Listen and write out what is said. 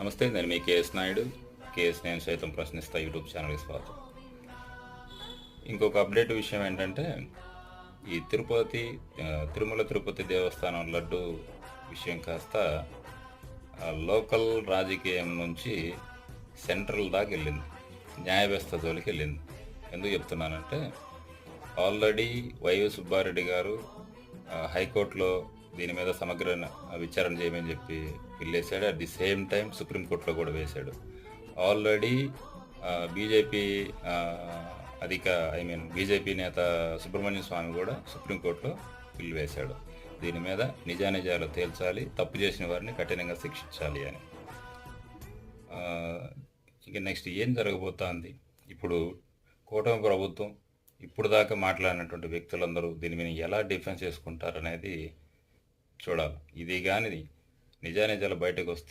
నమస్తే నేను మీ KS Naidu. KS నేను సైతం ప్రశ్నిస్తా యూట్యూబ్ ఛానల్కి స్వాగతం. ఇంకొక అప్డేట్ విషయం ఏంటంటే ఈ తిరుపతి తిరుమల తిరుపతి దేవస్థానం లడ్డు విషయం కాస్త లోకల్ రాజకీయం నుంచి సెంట్రల్ దాకా వెళ్ళింది. న్యాయ వ్యవస్థ జోలికి వెళ్ళింది. ఎందుకు చెప్తున్నానంటే ఆల్రెడీ వైవి సుబ్బారెడ్డి గారు హైకోర్టులో దీని మీద సమగ్ర విచారణ చేయమని చెప్పి పిల్లేశాడు అట్ ది సేమ్ టైం సుప్రీంకోర్టులో కూడా వేశాడు. ఆల్రెడీ బీజేపీ అధిక ఐ మీన్ బీజేపీ నేత సుబ్రహ్మణ్య స్వామి కూడా సుప్రీంకోర్టులో బిల్లు వేశాడు. దీని మీద నిజానిజాలు తేల్చాలి తప్పు చేసిన వారిని కఠినంగా శిక్షించాలి అని. ఇక నెక్స్ట్ ఏం జరగబోతోంది? ఇప్పుడు కూటమి ప్రభుత్వం ఇప్పుడు దాకా మాట్లాడినటువంటి వ్యక్తులందరూ దీని మీద ఎలా డిఫెన్స్ చేసుకుంటారనేది చూడాలి. ఇది కానీ నిజానిజాలు బయటకు వస్తే